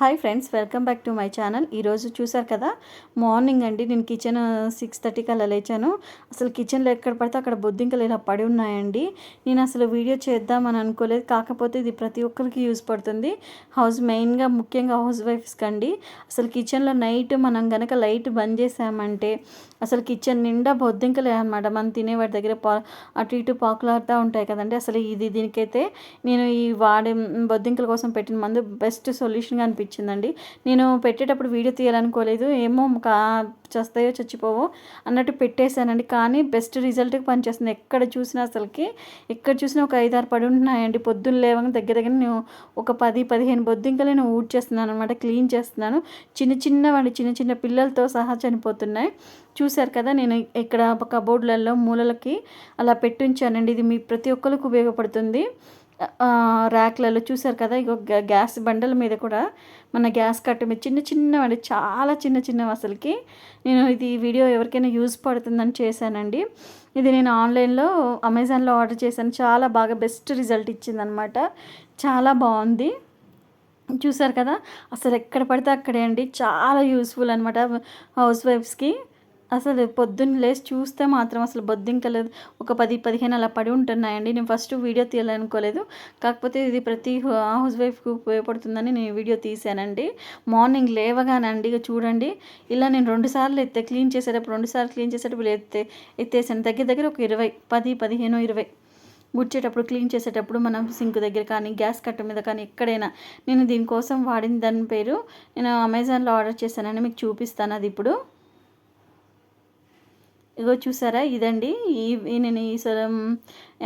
Hi friends welcome back to my channel. ఈరోజు చూసారు కదా మార్నింగ్ అండి. నేను కిచెన్ సిక్స్ థర్టీకి అలా లేచాను. అసలు కిచెన్లో ఎక్కడ పడితే అక్కడ బొద్దింకలు ఇలా పడి ఉన్నాయండి. నేను అసలు వీడియో చేద్దామని అనుకోలేదు. కాకపోతే ఇది ప్రతి ఒక్కరికి యూజ్ పడుతుంది. హౌస్ మెయిన్గా ముఖ్యంగా హౌస్ వైఫ్స్కి అండి అసలు కిచెన్లో నైట్ మనం కనుక లైట్ బంద్ చేసామంటే అసలు కిచెన్ నిండా బొద్దింకలే అనమాట మనం తినేవాడి దగ్గర పా అటు ఇటు పాకులాడుతూ ఉంటాయి కదండి. అసలు ఇది దీనికైతే నేను ఈ వాడే బొద్దింకల కోసం పెట్టిన మందు బెస్ట్ సొల్యూషన్గా అనిపించింది అనిపించిందండి నేను పెట్టేటప్పుడు వీడియో తీయాలనుకోలేదు. ఏమో కా చస్తాయో చచ్చిపోవో అన్నట్టు పెట్టేశానండి. కానీ బెస్ట్ రిజల్ట్కి పనిచేస్తుంది. ఎక్కడ చూసినా అసలుకి ఎక్కడ చూసినా ఒక ఐదారు పడి ఉంటున్నాయండి. పొద్దున్న లేవగా దగ్గర దగ్గర నేను ఒక పది పదిహేను బొద్దింకలు నేను ఊడ్చేస్తున్నాను అనమాట క్లీన్ చేస్తున్నాను. చిన్న చిన్నవండి. చిన్న చిన్న పిల్లలతో సహా చనిపోతున్నాయి. చూశారు కదా నేను ఇక్కడ కబోర్డ్లలో మూలలకి అలా పెట్టుంచానండి ఇది మీ ప్రతి ఒక్కరికి ఉపయోగపడుతుంది. ర్యాక్లలో చూసారు కదా ఇగో గ్యాస్ బండల మీద కూడా మన గ్యాస్ కట్ట మీద చిన్న చిన్నవండి చాలా చిన్న చిన్నవి అసలుకి. నేను ఇది వీడియో ఎవరికైనా యూజ్ పడుతుందని చేశానండి. ఇది నేను ఆన్లైన్లో అమెజాన్లో ఆర్డర్ చేశాను. చాలా బాగా బెస్ట్ రిజల్ట్ ఇచ్చిందనమాట. చాలా బాగుంది. చూసారు కదా అసలు ఎక్కడ పడితే అక్కడే అండి. చాలా యూస్ఫుల్ అనమాట హౌస్ వైఫ్స్కి. అసలు పొద్దున్న లేచి చూస్తే మాత్రం అసలు బొద్దింకలేదు. ఒక పది పదిహేను అలా పడి ఉంటున్నాయండి. నేను ఫస్ట్ వీడియో తీయాలనుకోలేదు. కాకపోతే ఇది ప్రతి హౌస్ వైఫ్కి ఉపయోగపడుతుందని నేను వీడియో తీసానండి మార్నింగ్ లేవగానండి. చూడండి. ఇలా నేను రెండు సార్లు ఎత్తే క్లీన్ చేసేటప్పుడు రెండుసార్లు క్లీన్ చేసేటప్పుడు ఎత్తే ఎత్తేసాను. దగ్గర దగ్గర ఒక ఇరవై పది పదిహేను ఇరవై. గుచ్చేటప్పుడు క్లీన్ చేసేటప్పుడు మనం సింక్ దగ్గర కానీ గ్యాస్ కట్ట మీద కానీ ఎక్కడైనా నేను దీనికోసం వాడిన దాని పేరు నేను అమెజాన్లో ఆర్డర్ చేశానని మీకు చూపిస్తాను అది ఇప్పుడు. ఇగో చూసారా? ఇదండి. ఈ నేను ఈ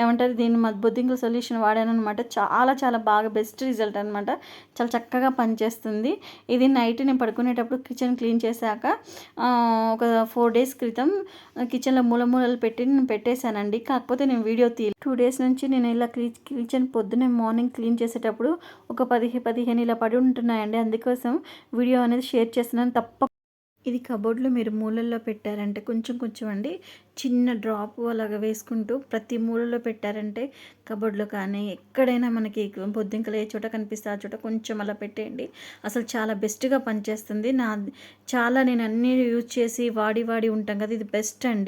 ఏమంటారు? దీన్ని బొద్దింకల సొల్యూషన్ వాడాను అనమాట చాలా చాలా బాగా బెస్ట్ రిజల్ట్ అనమాట చాలా చక్కగా పనిచేస్తుంది. ఇది నైట్ నేను పడుకునేటప్పుడు కిచెన్ క్లీన్ చేశాక ఒక ఫోర్ డేస్ క్రితం కిచెన్లో మూల మూలలు పెట్టి నేను పెట్టేశానండి. కాకపోతే నేను వీడియో తీ టూ డేస్ నుంచి నేను ఇలా కిచెన్ పొద్దున్నే మార్నింగ్ క్లీన్ చేసేటప్పుడు ఒక పదిహే పదిహేను ఇలా పడి ఉంటున్నాయండి. అందుకోసం వీడియో అనేది షేర్ చేస్తున్నాను. తప్ప ఇది కబోర్డ్లో మీరు మూలల్లో పెట్టారంటే కొంచెం కొంచెం అండి చిన్న డ్రాప్ అలాగా వేసుకుంటూ ప్రతి మూలలో పెట్టారంటే కబోర్డ్లో కానీ ఎక్కడైనా మనకి బొద్దింకలు ఏ చోట కనిపిస్తే ఆ చోట కొంచెం అలా పెట్టేయండి. అసలు చాలా బెస్ట్గా పనిచేస్తుంది. నా చాలా నేను అన్నీ యూజ్ చేసి వాడి వాడి ఉంటాం కదా ఇది బెస్ట్ అండి.